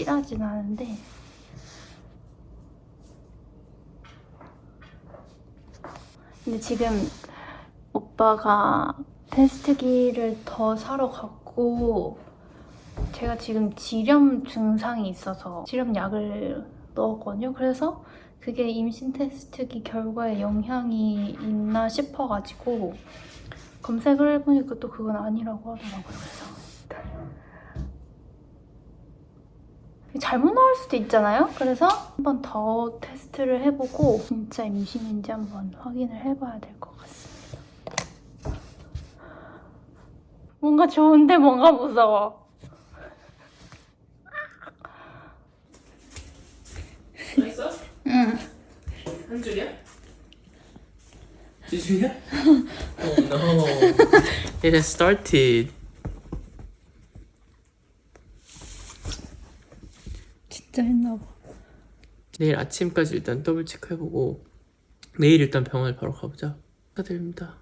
확실하진 않은데 근데 지금 오빠가 테스트기를 더 사러 갔고 제가 지금 지렴 증상이 있어서 지렴 약을 넣었거든요. 그래서 그게 임신 테스트기 결과에 영향이 있나 싶어가지고 검색을 해보니까 또 그건 아니라고 하더라고요. 그래서 잘못 나올 수도 있잖아요. 그래서 한 번 더 테스트를 해보고 진짜 임신인지 한번 확인을 해봐야 될 것 같습니다. 뭔가 좋은데 뭔가 무서워. 맛있어? 응. 한 줄이야? 두 줄이야? oh no. It has started. 진짜 했나봐. 내일 아침까지 일단 더블 체크해보고 내일 일단 병원에 바로 가보자. 축하드립니다.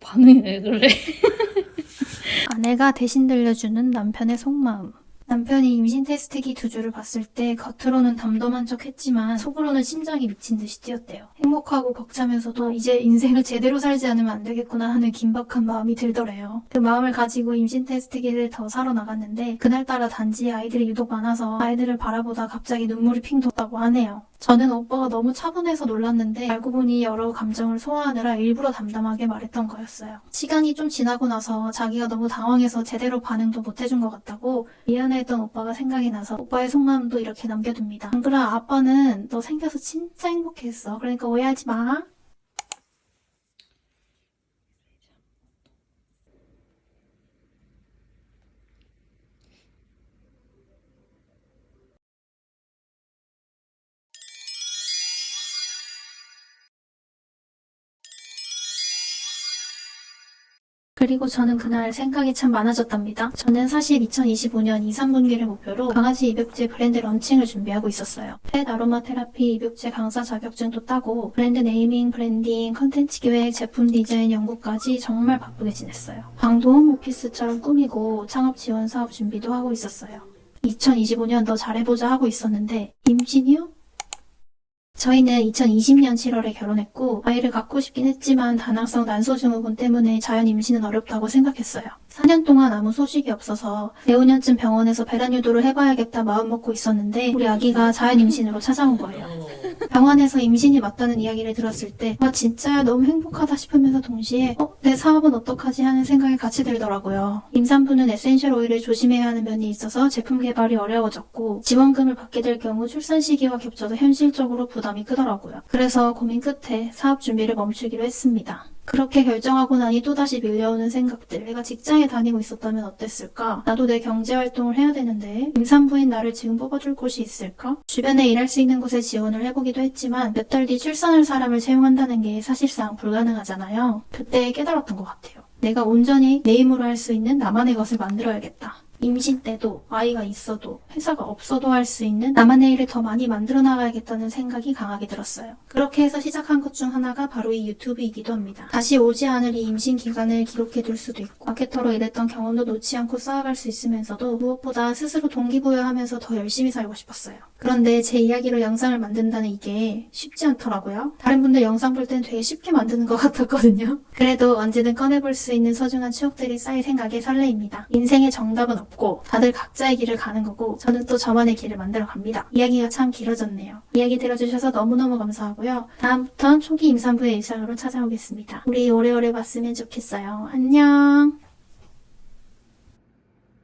반응이 왜 그래? 아내가 대신 들려주는 남편의 속마음. 남편이 임신 테스트기 두 줄을 봤을 때 겉으로는 덤덤한 척 했지만 속으로는 심장이 미친 듯이 뛰었대요. 행복하고 벅차면서도 이제 인생을 제대로 살지 않으면 안 되겠구나 하는 긴박한 마음이 들더래요. 그 마음을 가지고 임신 테스트기를 더 사러 나갔는데 그날따라 단지에 아이들이 유독 많아서 아이들을 바라보다 갑자기 눈물이 핑 돋다고 하네요. 저는 오빠가 너무 차분해서 놀랐는데 알고 보니 여러 감정을 소화하느라 일부러 담담하게 말했던 거였어요. 시간이 좀 지나고 나서 자기가 너무 당황해서 제대로 반응도 못 해준 것 같다고 미안해 했던 오빠가 생각이 나서 오빠의 속마음도 이렇게 남겨둡니다. 안 그래 아빠는 너 생겨서 진짜 행복했어. 그러니까 오해하지 마. 그리고 저는 그날 생각이 참 많아졌답니다. 저는 사실 2025년 2, 3분기를 목표로 강아지 입욕제 브랜드 런칭을 준비하고 있었어요. 펫 아로마 테라피 입욕제 강사 자격증도 따고 브랜드 네이밍, 브랜딩, 컨텐츠 기획, 제품 디자인 연구까지 정말 바쁘게 지냈어요. 방도 홈오피스처럼 꾸미고 창업 지원 사업 준비도 하고 있었어요. 2025년 더 잘해보자 하고 있었는데 임신이요? 저희는 2020년 7월에 결혼했고 아이를 갖고 싶긴 했지만 다낭성 난소증후군 때문에 자연 임신은 어렵다고 생각했어요. 4년 동안 아무 소식이 없어서 내후년쯤 병원에서 배란 유도를 해봐야겠다 마음먹고 있었는데 우리 아기가 자연 임신으로 찾아온 거예요. 병원에서 임신이 맞다는 이야기를 들었을 때, 아, 진짜야 너무 행복하다 싶으면서 동시에, 어, 내 사업은 어떡하지 하는 생각이 같이 들더라고요. 임산부는 에센셜 오일을 조심해야 하는 면이 있어서 제품 개발이 어려워졌고, 지원금을 받게 될 경우 출산 시기와 겹쳐서 현실적으로 부담이 크더라고요. 그래서 고민 끝에 사업 준비를 멈추기로 했습니다. 그렇게 결정하고 나니 또다시 밀려오는 생각들. 내가 직장에 다니고 있었다면 어땠을까? 나도 내 경제활동을 해야 되는데, 임산부인 나를 지금 뽑아줄 곳이 있을까? 주변에 일할 수 있는 곳에 지원을 해보기도 했지만, 몇 달 뒤 출산할 사람을 채용한다는 게 사실상 불가능하잖아요. 그때 깨달았던 것 같아요. 내가 온전히 내 힘으로 할 수 있는 나만의 것을 만들어야겠다. 임신 때도 아이가 있어도 회사가 없어도 할 수 있는 나만의 일을 더 많이 만들어 나가야겠다는 생각이 강하게 들었어요. 그렇게 해서 시작한 것 중 하나가 바로 이 유튜브이기도 합니다. 다시 오지 않을 이 임신 기간을 기록해 둘 수도 있고 마케터로 일했던 경험도 놓지 않고 쌓아갈 수 있으면서도 무엇보다 스스로 동기부여하면서 더 열심히 살고 싶었어요. 그런데 제 이야기로 영상을 만든다는 이게 쉽지 않더라고요. 다른 분들 영상 볼 땐 되게 쉽게 만드는 것 같았거든요. 그래도 언제든 꺼내볼 수 있는 소중한 추억들이 쌓일 생각에 설레입니다. 인생의 정답은 없고 다들 각자의 길을 가는 거고 저는 또 저만의 길을 만들어 갑니다. 이야기가 참 길어졌네요. 이야기 들어주셔서 너무너무 감사하고요. 다음부턴 초기 임산부의 일상으로 찾아오겠습니다. 우리 오래오래 봤으면 좋겠어요. 안녕!